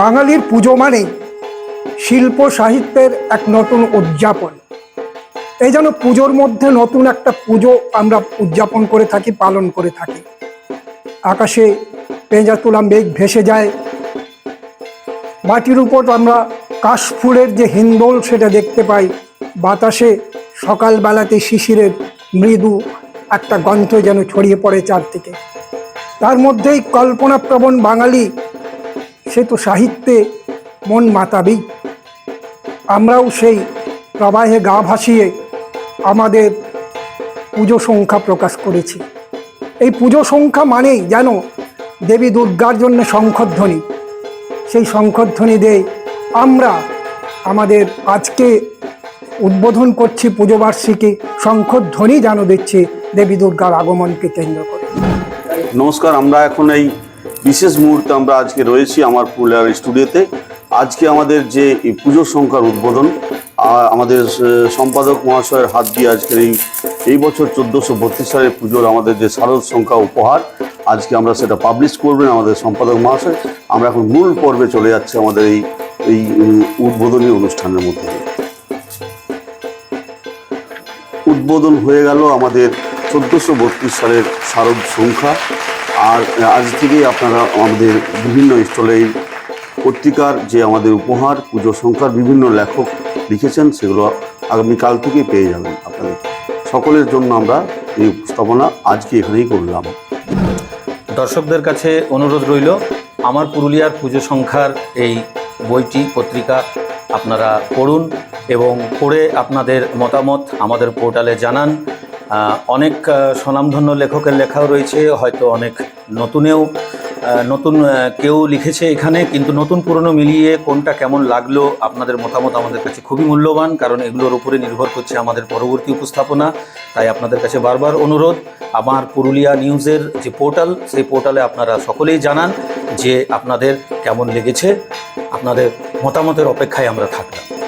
বাঙালির পুজো মানেই শিল্প সাহিত্যের এক নতুন উদযাপন। এই যেন পুজোর মধ্যে নতুন একটা পুজো আমরা উদযাপন করে থাকি, পালন করে থাকি। আকাশে পেঁজা তোলা মেঘ ভেসে যায়। মাটির উপর আমরা কাশফুলের যে হিন্দোল সেটা দেখতে পাই। বাতাসে সকালবেলাতে শিশিরের মৃদু একটা গন্ধ যেন ছড়িয়ে পড়ে চারদিকে। তার মধ্যেই কল্পনাপ্রবণ বাঙালি সে তো সাহিত্যে মন মাতাবেই আমরাও সেই প্রবাহে গা ভাসিয়ে আমাদের পুজো সংখ্যা প্রকাশ করেছি। এই পুজো সংখ্যা মানেই যেন দেবী দুর্গার জন্য শঙ্খধ্বনি। সেই শঙ্খধ্বনি দিয়ে আমরা আমাদের আজকে উদ্বোধন করছি পুজোবার্ষিকী শঙ্খধ্বনি যেন দিচ্ছে দেবী দুর্গার আগমনকে কেন্দ্র করে। নমস্কার, আমরা এখন এই বিশেষ মুহূর্তে আমরা আজকে রয়েছি আমার পুরুলিয়ার স্টুডিওতে। আজকে আমাদের যে পুজোর সংখ্যার উদ্বোধন আমাদের সম্পাদক মহাশয়ের হাত দিয়ে আজকের এই এই বছর চোদ্দোশো বত্রিশ সালের পুজোর আমাদের যে শারদ সংখ্যা উপহার, আজকে আমরা সেটা পাবলিশ করবেন আমাদের সম্পাদক মহাশয়। আমরা এখন মূল পর্বে চলে যাচ্ছি আমাদের এই এই উদ্বোধনী অনুষ্ঠানের মধ্যে। উদ্বোধন হয়ে গেল আমাদের চোদ্দোশো বত্রিশ সালের শারদ সংখ্যা। আর আজ থেকেই আপনারা আমাদের বিভিন্ন স্টলে পত্রিকার যে আমাদের উপহার, পুজো সংখ্যার বিভিন্ন লেখক লিখেছেন, সেগুলো আগামীকাল থেকেই পেয়ে যাবেন আপনাদের। সকলের জন্য আমরা এই উপস্থাপনা আজকে এখানেই করলাম। দর্শকদের কাছে অনুরোধ রইল, আমার পুরুলিয়ার পুজো সংখ্যার এই বইটি, পত্রিকা আপনারা পড়ুন এবং পড়ে আপনাদের মতামত আমাদের পোর্টালে জানান। অনেক স্বনামধন্য লেখকের লেখাও রয়েছে, হয়তো অনেক নতুনেও নতুন কেউ লিখেছে এখানে, কিন্তু নতুন পুরনো মিলিয়ে কোনটা কেমন লাগল আপনাদের মতামত আমাদের কাছে খুবই মূল্যবান, কারণ এগুলোর উপরে নির্ভর করছে আমাদের পরবর্তী উপস্থাপনা, তাই আপনাদের কাছে বারবার অনুরোধ। আমার পুরুলিয়া নিউজের যে পোর্টাল, সেই পোর্টালে আপনারা সকলেই জানান যে আপনাদের কেমন লেগেছে, আপনাদের মতামতের অপেক্ষায় আমরা থাকলাম।